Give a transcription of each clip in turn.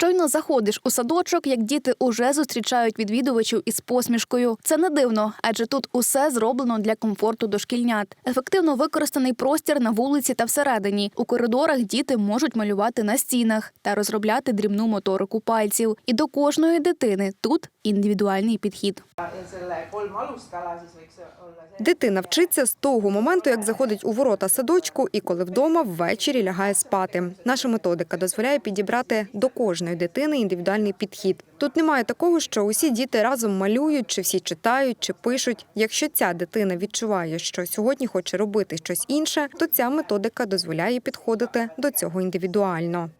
Щойно заходиш у садочок, як діти уже зустрічають відвідувачів із посмішкою. Це не дивно, адже тут усе зроблено для комфорту дошкільнят. Ефективно використаний простір на вулиці та всередині. У коридорах діти можуть малювати на стінах та розробляти дрібну моторику пальців. І до кожної дитини тут індивідуальний підхід. Дитина вчиться з того моменту, як заходить у ворота садочку, і коли вдома ввечері лягає спати. Наша методика дозволяє підібрати до кожної дитини індивідуальний підхід. Тут немає такого, що усі діти разом малюють, чи всі читають, чи пишуть. Якщо ця дитина відчуває, що сьогодні хоче робити щось інше, то ця методика дозволяє підходити до цього індивідуально.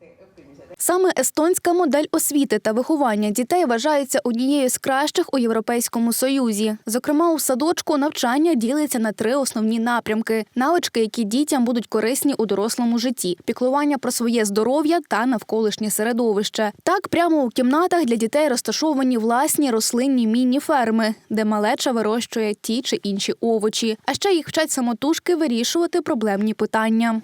Саме естонська модель освіти та виховання дітей вважається однією з кращих у Європейському Союзі. Зокрема, у садочку навчання ділиться на три основні напрямки: навички, які дітям будуть корисні у дорослому житті, піклування про своє здоров'я та навколишнє середовище. Так, прямо у кімнатах для дітей розташовані власні рослинні міні-ферми, де малеча вирощує ті чи інші овочі. А ще їх вчать самотужки вирішувати проблемні питання.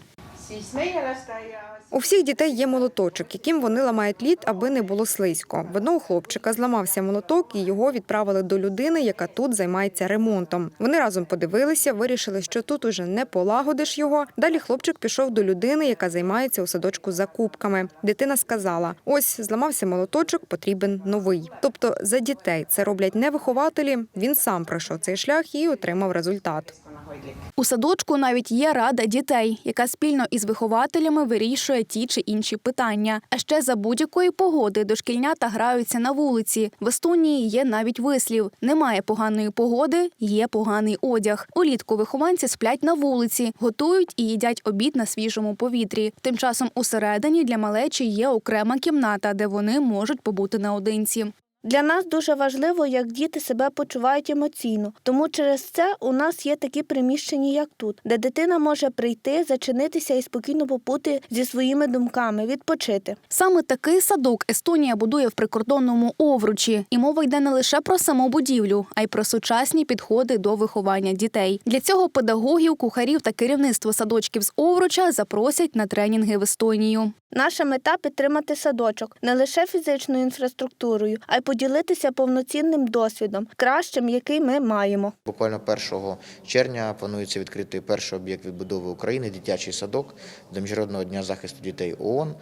У всіх дітей є молоточок, яким вони ламають лід, аби не було слизько. В одного хлопчика зламався молоток, і його відправили до людини, яка тут займається ремонтом. Вони разом подивилися, вирішили, що тут уже не полагодиш його. Далі хлопчик пішов до людини, яка займається у садочку закупками. Дитина сказала: ось зламався молоточок, потрібен новий. Тобто за дітей це роблять не вихователі. Він сам пройшов цей шлях і отримав результат. У садочку навіть є рада дітей, яка спільно із вихователями вирішує ті чи інші питання. А ще за будь-якої погоди дошкільнята граються на вулиці. В Естонії є навіть вислів: немає поганої погоди, є поганий одяг. Улітку вихованці сплять на вулиці, готують і їдять обід на свіжому повітрі. Тим часом усередині для малечі є окрема кімната, де вони можуть побути наодинці. Для нас дуже важливо, як діти себе почувають емоційно. Тому через це у нас є такі приміщення, як тут, де дитина може прийти, зачинитися і спокійно побути зі своїми думками, відпочити. Саме такий садок Естонія будує в прикордонному Овручі, і мова йде не лише про саму будівлю, а й про сучасні підходи до виховання дітей. Для цього педагогів, кухарів та керівництво садочків з Овруча запросять на тренінги в Естонію. Наша мета підтримати садочок не лише фізичною інфраструктурою, а й поділитися повноцінним досвідом, кращим, який ми маємо. Буквально 1 червня планується відкрити перший об'єкт відбудови України дитячий садок до Міжнародного дня захисту дітей ООН.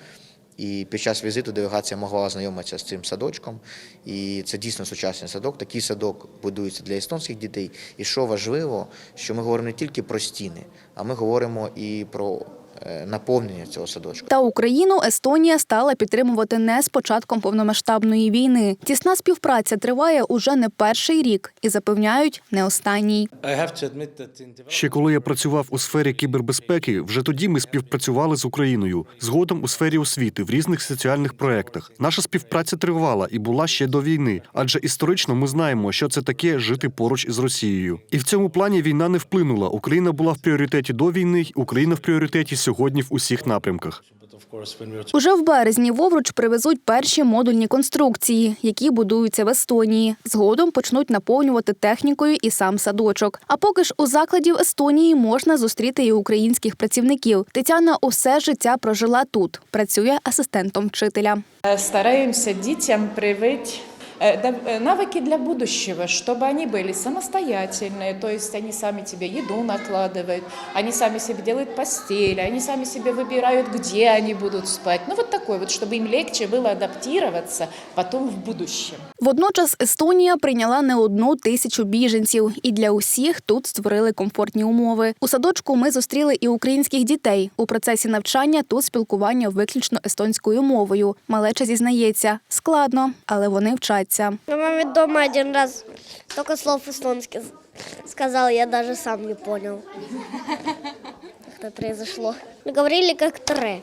І під час візиту делегація могла ознайомитися з цим садочком. І це дійсно сучасний садок. Такий садок будується для естонських дітей. І що важливо, що ми говоримо не тільки про стіни, а ми говоримо і про наповнення цього садочка. Та Україну Естонія стала підтримувати не з початком повномасштабної війни. Тісна співпраця триває уже не перший рік і запевняють, не останній. Ще коли я працював у сфері кібербезпеки, вже тоді ми співпрацювали з Україною, згодом у сфері освіти в різних соціальних проєктах. Наша співпраця тривала і була ще до війни, адже історично ми знаємо, що це таке жити поруч із Росією. І в цьому плані війна не вплинула. Україна була в пріоритеті до війни, Україна в пріоритеті сьогодні в усіх напрямках. Уже в березні в Овруч привезуть перші модульні конструкції, які будуються в Естонії. Згодом почнуть наповнювати технікою і сам садочок. А поки ж у закладі в Естонії можна зустріти і українських працівників. Тетяна усе життя прожила тут. Працює асистентом вчителя. Э, Стараемся детям привить э, да- э, навыки для будущего, чтобы они были самостоятельные, то есть они сами тебе еду накладывают, они сами себе делают постель, они сами себе выбирают, где они будут спать. Ну вот такой вот, чтобы им легче было адаптироваться потом в будущем. Водночас Естонія прийняла не одну тисячу біженців, і для усіх тут створили комфортні умови. У садочку ми зустріли і українських дітей. У процесі навчання тут спілкування виключно естонською мовою. Малеча зізнається, складно, але вони Вчаться. Я маме дома один раз только слов эстонский сказал, я даже сам не понял, это произошло. Мы говорили как тре.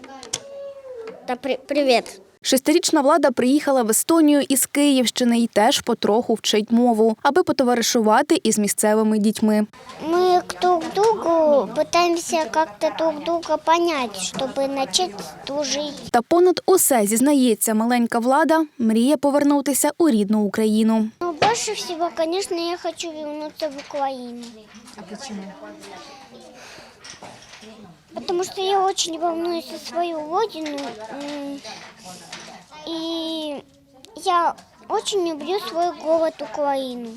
Да, при- привет. Шестирічна влада приїхала в Естонію із Київщини і теж потроху вчить мову, аби потоваришувати із місцевими дітьми. Мы к друг другу пытаемся как-то друг друга понять, чтобы начать дружить. Та понад усе зізнається маленька влада, мріє повернутися у рідну Україну. Но больше всего, конечно, я хочу вернуться в Украину. А почему? Потому что я очень волнуюсь за свою родину. я очень люблю свой город Украину.